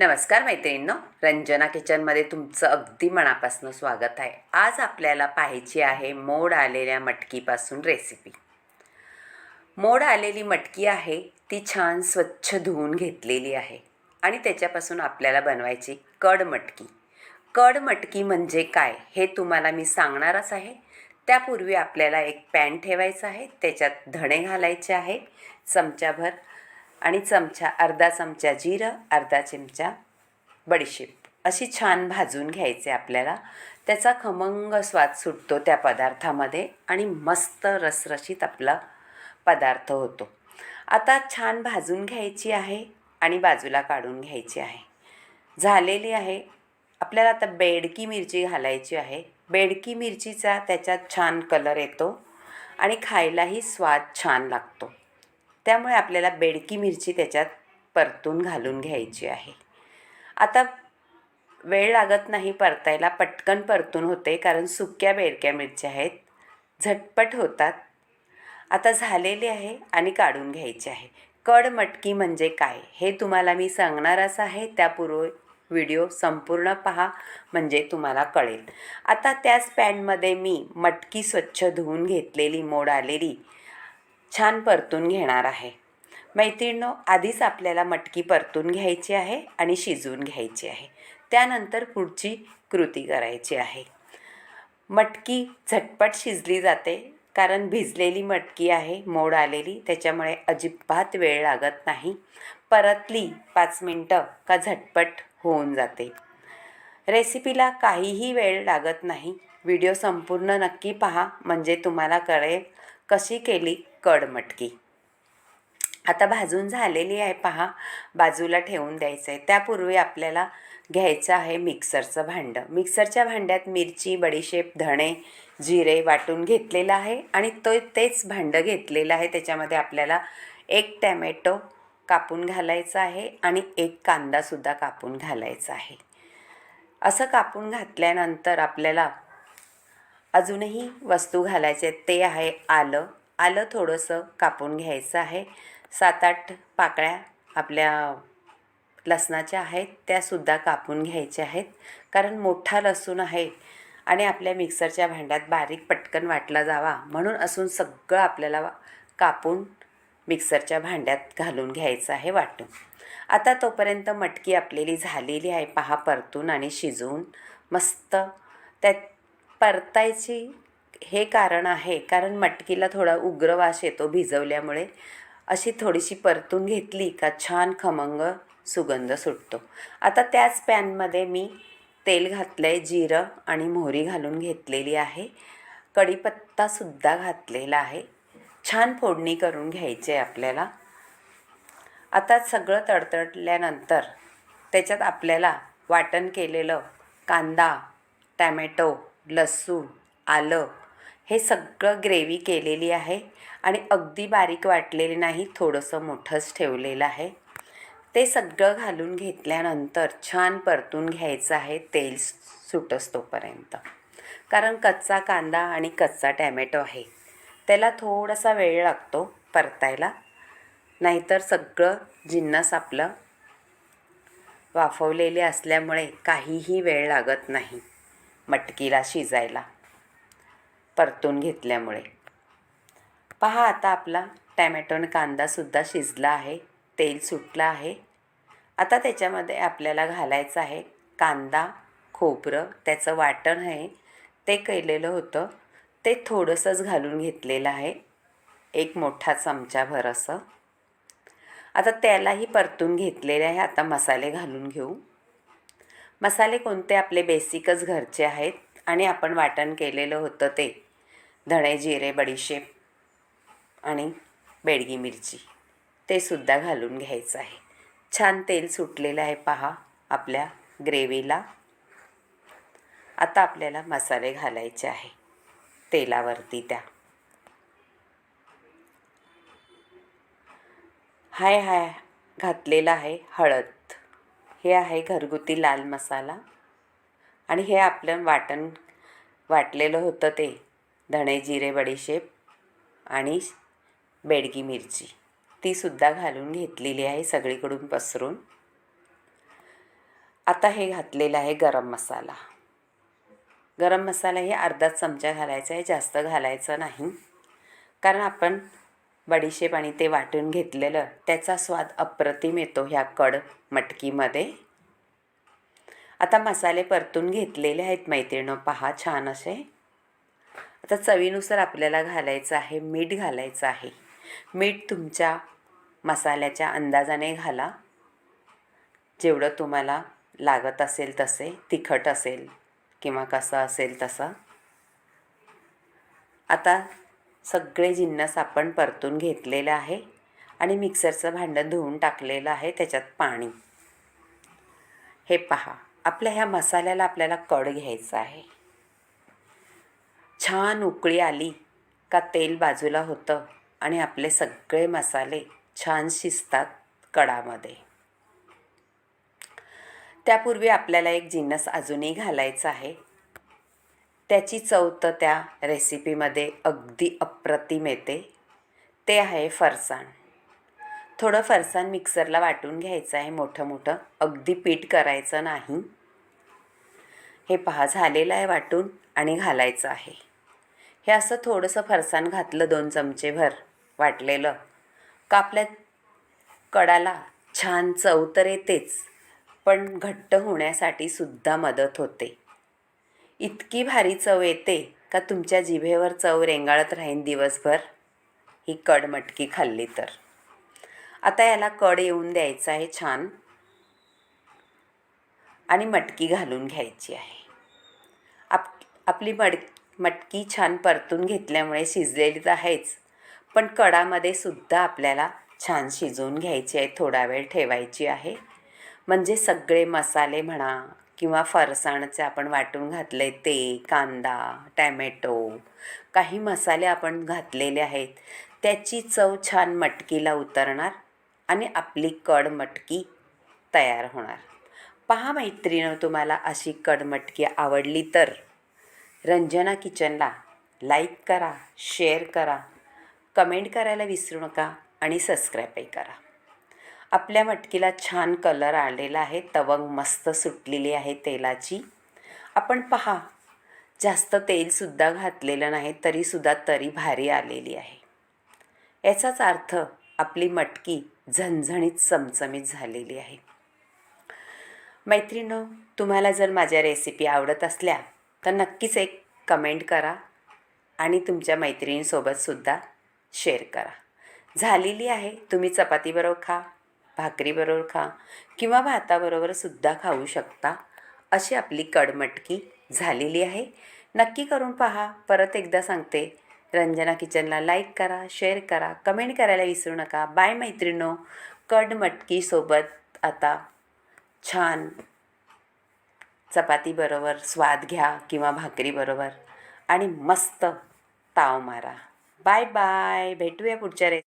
नमस्कार मैत्रिणींनो रंजना किचनमध्ये तुमचं अगदी मनापासून स्वागत आहे. आज आपल्याला पाहायची आहे मोड आलेल्या मटकीपासून रेसिपी मोड आलेली मटकी आहे ती छान स्वच्छ धुवून घेतलेली आहे. आणि त्याच्यापासून आपल्याला बनवायची कड मटकी. कड मटकी म्हणजे काय हे तुम्हाला मी सांगणारच आहे. त्यापूर्वी आपल्याला एक पॅन ठेवायचं आहे त्याच्यात धणे घालायचे आहे चमचाभर आणि चमचा अर्धा चमचा जिरं अर्धा चमचा बडीशेप. अशी छान भाजून घ्यायचे आपल्याला. त्याचा खमंग स्वाद सुटतो त्या पदार्थामध्ये आणि मस्त रसरशीत आपला पदार्थ होतो. आता छान भाजून घ्यायची आहे आणि बाजूला काढून घ्यायची आहे. झालेली आहे. आपल्याला आता बेडकी मिरची घालायची आहे. बेडकी मिरचीचा त्याच्यात छान कलर येतो आणि खायलाही स्वाद छान लागतो. त्यामुळे आपल्याला बेडकी मिरची त्याच्यात परतून घालून घ्यायची आहे. आता वेळ लागत नाही परतायला पटकन परतून होते कारण सुक्या बेडक्या मिरच्या आहेत. झटपट होतात. आता झालेले आहे आणि काढून घ्यायचे आहे. कड मटकी म्हणजे काय हे तुम्हाला मी सांगणारच आहे. त्यापूर्वी व्हिडिओ संपूर्ण पहा म्हणजे तुम्हाला कळेल. आता त्याच पॅनमध्ये मी मटकी स्वच्छ धुवून घेतलेली मोड आलेली छान परतून घेणार आहे. मैत्रिणींनो आधीच आपल्याला मटकी परतून घ्यायची आहे आणि शिजवून घ्यायची आहे. त्यानंतर पुढची कृती करायची आहे. मटकी झटपट शिजली जाते कारण भिजलेली मटकी आहे मोड आलेली त्याच्यामुळे अजिबात वेळ लागत नाही. परतली पाच मिनटं का झटपट होऊन जाते. रेसिपीला काहीही वेळ लागत नाही. व्हिडिओ संपूर्ण नक्की पहा म्हणजे तुम्हाला कळेल कशी केली? कड मटकी आता भाजून झालेली आहे पहा. बाजूला ठेवून द्यायचं आहे त्यापूर्वी आपल्याला घ्यायचं आहे मिक्सरचं भांडं. मिक्सरच्या भांड्यात मिरची बडीशेप धणे जिरे वाटून घेतलेलं आहे आणि तो तेच भांडं घेतलेलं आहे. त्याच्यामध्ये आपल्याला एक टॅमॅटो कापून घालायचं आहे आणि एक कांदासुद्धा कापून घालायचा आहे. असं कापून घातल्यानंतर आपल्याला अजूनही वस्तू घालायचे ते आहे आलं. आलं थोडंसं कापून घ्यायचं आहे. सात आठ पाकळ्या आपल्या लसणाच्या आहेत त्यासुद्धा कापून घ्यायच्या आहेत. कारण मोठा लसूण आहे आणि आपल्या मिक्सरच्या भांड्यात बारीक पटकन वाटला जावा. म्हणून असून सगळं आपल्याला कापून मिक्सरच्या भांड्यात घालून घ्यायचं आहे वाटून. आता तोपर्यंत मटकी आपलेली झालेली आहे. पहा परतून आणि शिजवून. मस्त. त्यात परतायची हे कारण आहे. कारण मटकीला थोडा उग्र वास येतो भिजवल्यामुळे. अशी थोडीशी परतून घेतली का छान खमंग सुगंध सुटतो. आता त्याच पॅनमध्ये मी तेल घातलं आहे जिरं आणि मोहरी घालून घेतलेली आहे. कढीपत्तासुद्धा घातलेला आहे. छान फोडणी करून घ्यायची आहे आपल्याला. आता सगळं तडतडल्यानंतर त्याच्यात आपल्याला वाटण केलेलं कांदा टॅमॅटो लसूण आलं हे सगळं ग्रेव्ही केलेली आहे आणि अगदी बारीक वाटलेले नाही थोडंसं मोठंच ठेवलेलं आहे. ते सगळं घालून घेतल्यानंतर छान परतून घ्यायचं आहे तेल सुटस तोपर्यंत. कारण कच्चा कांदा आणि कच्चा टॅमॅटो आहे. त्याला थोडासा वेळ लागतो परतायला. नाहीतर सगळं जिन्नस आपलं वाफवलेले असल्यामुळे काहीही वेळ लागत नाही. मटकीला शिजायला परतून घेतल्यामुळे. पहा आता आपला टॅमॅटो आणि कांदासुद्धा शिजला आहे तेल सुटलं आहे. आता त्याच्यामध्ये आपल्याला घालायचं आहे कांदा खोबरं त्याचं वाटण आहे. ते केलेलं होतं. ते थोडंसंच घालून घेतलेलं आहे. एक मोठा चमचाभर असं. आता त्यालाही परतून घेतलेले आहे. आता मसाले घालून घेऊ. मसाले कोणते आपले बेसिकच घरचे आहेत आणि आपण वाटण केलेलं होतं ते. धणे जिरे बडीशेप आणि बेडगी मिरची. ते सुद्धा घालून घ्यायचं आहे. छान तेल सुटलेलं आहे पहा आपल्या ग्रेव्हीला. आता आपल्याला मसाले घालायचे आहे. तेलावरती त्या. हाय हाय घातलेला आहे हळद. हे आहे घरगुती लाल मसाला. आणि हे आपलं वाटण वाटलेलं होतं ते. धणे जिरे बडीशेप आणि बेडगी मिरची. तीसुद्धा घालून घेतलेली आहे सगळीकडून पसरून. आता हे घातलेलं आहे गरम मसाला. गरम मसाला हे अर्धा चमचा घालायचा आहे जास्त घालायचं नाही. कारण आपण बडीशेप आणि ते वाटून घेतलेलं त्याचा स्वाद अप्रतिम येतो ह्या कड मटकीमध्ये. आता मसाले परतून घेतलेले आहेत मैत्रिणं पहा छान असे. आता चवीनुसार आपल्याला घालायचं आहे मीठ घालायचं आहे. मीठ तुमच्या मसाल्याच्या अंदाजाने घाला. जेवढं तुम्हाला लागत असेल तसे तिखट असेल किंवा कसं असेल तसं. आता सगळे जिन्नस आपण परतून घेतलेलं आहे आणि मिक्सरचं भांडं धुवून टाकलेलं आहे त्याच्यात पाणी. हे पहा आपल्या ह्या मसाल्याला आपल्याला कड घ्यायचं आहे. छान उकळी आली का तेल बाजूला होतं आणि आपले सगळे मसाले छान शिजतात कडामध्ये. त्यापूर्वी आपल्याला एक जिन्नस अजूनही घालायचा आहे. त्याची चव तर त्या रेसिपीमध्ये अगदी अप्रतिम येते. ते आहे फरसाण. थोडं फरसाण मिक्सरला वाटून घ्यायचं आहे मोठं मोठं. अगदी पीठ करायचं नाही. हे पहा झालेलं आहे वाटून आणि घालायचं आहे. हे असं थोडंसं फरसाण घातलं दोन चमचेभर वाटलेलं. का आपल्या कडाला छान चव तर येतेच पण घट्ट होण्यासाठी सुद्धा मदत होते. इतकी भारी चव येते का तुमच्या जिभेवर चव रेंगाळत राहीन दिवसभर? ही कड मटकी खाल्ली तर. आता याला कड येऊन द्यायचं आहे छान. आणि मटकी घालून घ्यायची आहे. आप आपली मड मटकी छान परतून घेतल्यामुळे शिजलेली तर आहेच पण कडामध्ये सुद्धा आपल्याला छान शिजवून घ्यायची आहे थोडा वेळ ठेवायची आहे. म्हणजे सगळे मसाले म्हणा किंवा फरसाणचे आपण वाटून घातले ते कांदा टॅमॅटो काही मसाले आपण घातलेले आहेत त्याची चव छान मटकीला उतरणार आणि आपली कड मटकी तयार होणार. पहा मैत्रिणं तुम्हाला अशी कडमटकी आवडली तर. रंजना किचनला लाईक करा शेअर करा कमेंट करायला विसरू नका आणि सबस्क्राईबही करा. आपल्या मटकीला छान कलर आलेला आहे. तवंग मस्त सुटलेली आहे तेलाची. आपण पहा जास्त तेलसुद्धा घातलेलं नाही तरीसुद्धा तरी भारी आलेली आहे. याचाच अर्थ आपली मटकी झणझणीत चमचमीत झालेली आहे. मैत्रिणो तुम्हाला जर माझ्या रेसिपी आवडत असल्या तर नक्कीच एक कमेंट करा आणि तुमच्या मैत्रिणीसोबतसुद्धा शेअर करा. झालेली आहे तुम्ही चपातीबरोबर खा. भाकरीबरोबर खा किंवा भाताबरोबर सुद्धा खाऊ शकता. अशी आपली कडमटकी झालेली आहे. नक्की करून पहा. परत एकदा सांगते. रंजना किचनला लाईक करा शेअर करा कमेंट करायला विसरू नका. बाय मैत्रिणो. कडमटकीसोबत आता छान चपातीबरोबर स्वाद घ्या किंवा भाकरीबरोबर आणि मस्त ताव मारा. Bye bye. भेटूया पुढच्या रे